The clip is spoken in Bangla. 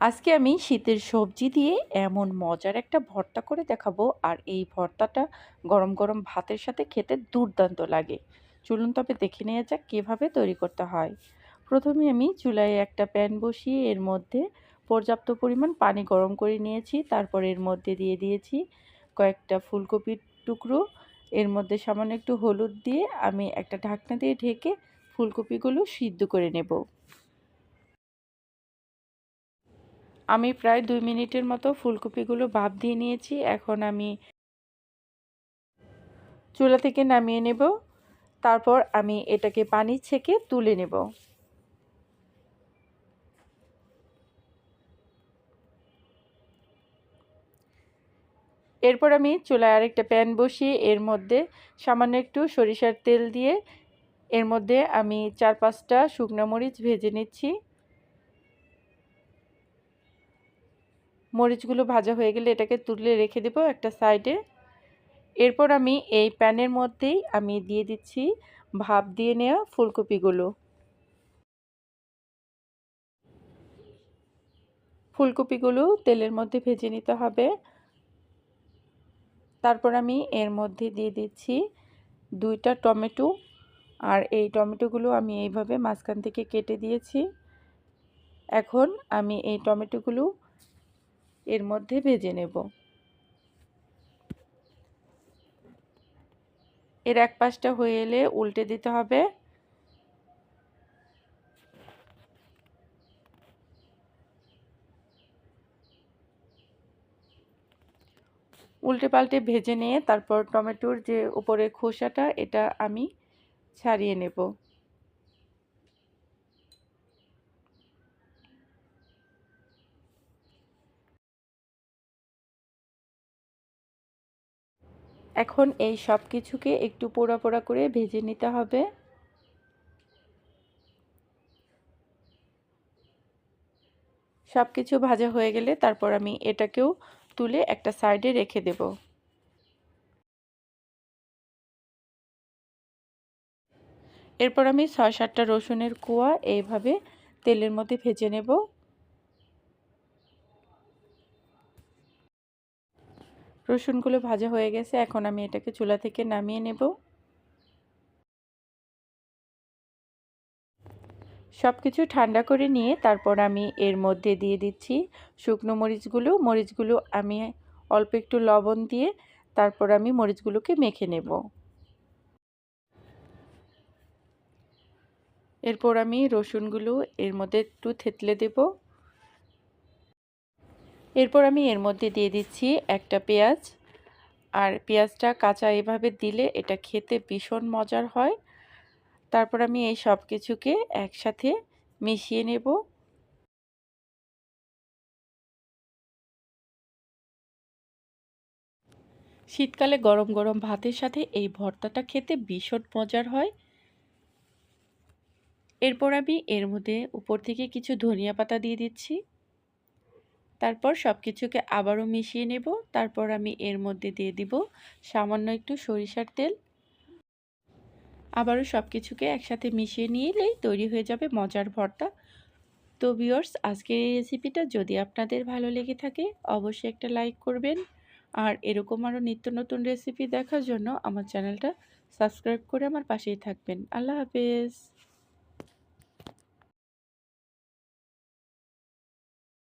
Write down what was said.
আজকে আমি শীতের সবজি দিয়ে এমন মজার একটা ভর্তা করে দেখাবো, আর এই ভর্তাটা গরম গরম ভাতের সাথে খেতে দুর্দান্ত লাগে। চলুন তবে দেখে নেওয়া যাক কীভাবে তৈরি করতে হয়। প্রথমে আমি চুলায় একটা প্যান বসিয়ে এর মধ্যে পর্যাপ্ত পরিমাণ পানি গরম করে নিয়েছি, তারপর এর মধ্যে দিয়ে দিয়েছি কয়েকটা ফুলকপির টুকরো। এর মধ্যে সামান্য একটু হলুদ দিয়ে আমি একটা ঢাকনা দিয়ে ঢেকে ফুলকপিগুলো সিদ্ধ করে নেব। আমি প্রায় দুই মিনিটের মতো ফুলকপিগুলো ভাপ দিয়ে নিয়েছি। এখন আমি চুলা থেকে নামিয়ে নেব। তারপর আমি এটাকে পানি ছেঁকে তুলে নেব। এরপর আমি চুলায় আরেকটা প্যান বসিয়ে এর মধ্যে সামান্য একটু সরিষার তেল দিয়ে এর মধ্যে আমি চার পাঁচটা শুকনো মরিচ ভেজে নিচ্ছি। মরিচগুলো ভাজা হয়ে গেলে এটাকে তুলে রেখে দেব একটা সাইডে। এরপর আমি এই প্যানের মধ্যেই আমি দিয়ে দিচ্ছি ভাপ দিয়ে নেওয়া ফুলকপিগুলো। ফুলকপিগুলো তেলের মধ্যে ভেজে নিতে হবে। তারপর আমি এর মধ্যে দিয়ে দিচ্ছি দুইটা টমেটো। আর এই টমেটোগুলো আমি এইভাবে মাঝখান থেকে কেটে দিয়েছি। এখন আমি এই টমেটোগুলো এর মধ্যে ভেজে নেব। এর এক পাশটা হয়ে এলে উল্টে দিতে হবে। উল্টে পাল্টে ভেজে নিয়ে তারপর টমেটোর যে উপরে খোসাটা, এটা আমি ছাড়িয়ে নেব। এখন এই সব কিছুকে একটু পোড়া পোড়া করে ভেজে নিতে হবে। সব কিছু ভাজা হয়ে গেলে তারপর আমি এটাকেও তুলে একটা সাইডে রেখে দেব। এরপর আমি ছয় সাতটা রসুনের কুয়া এইভাবে তেলের মধ্যে ভেজে নেব। রসুনগুলো ভাজা হয়ে গেছে, এখন আমি এটাকে চুলা থেকে নামিয়ে নেব। সব কিছু ঠান্ডা করে নিয়ে তারপর আমি এর মধ্যে দিয়ে দিচ্ছি শুকনো মরিচগুলো। মরিচগুলো আমি অল্প একটু লবণ দিয়ে তারপর আমি মরিচগুলোকে মেখে নেব। এরপর আমি রসুনগুলো এর মধ্যে একটু থেতলে দেব। এরপর আমি এর মধ্যে দিয়ে দিচ্ছি একটা পেঁয়াজ। আর পেঁয়াজটা কাঁচা এভাবে দিলে এটা খেতে ভীষণ মজার হয়। তারপর আমি এই সব কিছুকে একসাথে মিশিয়ে নেব। শীতকালে গরম গরম ভাতের সাথে এই ভর্তাটা খেতে ভীষণ মজার হয়। এরপর আমি এর মধ্যে উপর থেকে কিছু ধনিয়া পাতা দিয়ে দিচ্ছি। তারপর সব কিছুকে আবারও মিশিয়ে নেব। তারপর আমি এর মধ্যে দিয়ে দিব সামান্য একটু সরিষার তেল। আবারও সব কিছুকে একসাথে মিশিয়ে নিলেই তৈরি হয়ে যাবে মজার ভর্তা। তো ভিওর্স আজকের এই রেসিপিটা যদি আপনাদের ভালো লেগে থাকে, অবশ্যই একটা লাইক করবেন। আর এরকম আরও নিত্য নতুন রেসিপি দেখার জন্য আমার চ্যানেলটা সাবস্ক্রাইব করে আমার পাশেই থাকবেন। আল্লাহ হাফেজ।